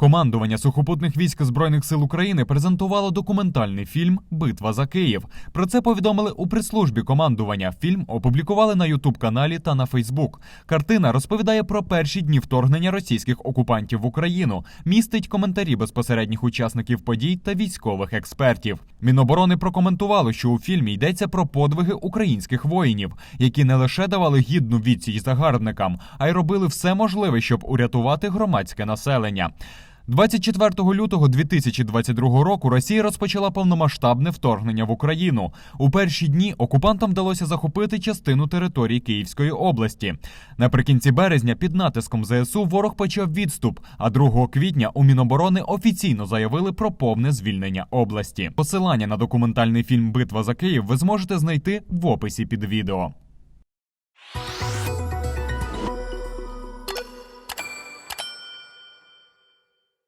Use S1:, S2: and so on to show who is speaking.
S1: Командування сухопутних військ збройних сил України презентувало документальний фільм Битва за Київ. Про це повідомили у прес-службі командування. Фільм опублікували на Ютуб каналі та на Фейсбук. Картина розповідає про перші дні вторгнення російських окупантів в Україну, містить коментарі безпосередніх учасників подій та військових експертів. Міноборони прокоментувало, що у фільмі йдеться про подвиги українських воїнів, які не лише давали гідну відсіч загарбникам, а й робили все можливе, щоб урятувати громадське населення. 24 лютого 2022 року Росія розпочала повномасштабне вторгнення в Україну. У перші дні окупантам вдалося захопити частину території Київської області. Наприкінці березня під натиском ЗСУ ворог почав відступ. А 2 квітня у Міноборони офіційно заявили про повне звільнення області. Посилання на документальний фільм Битва за Київ ви зможете знайти в описі під відео.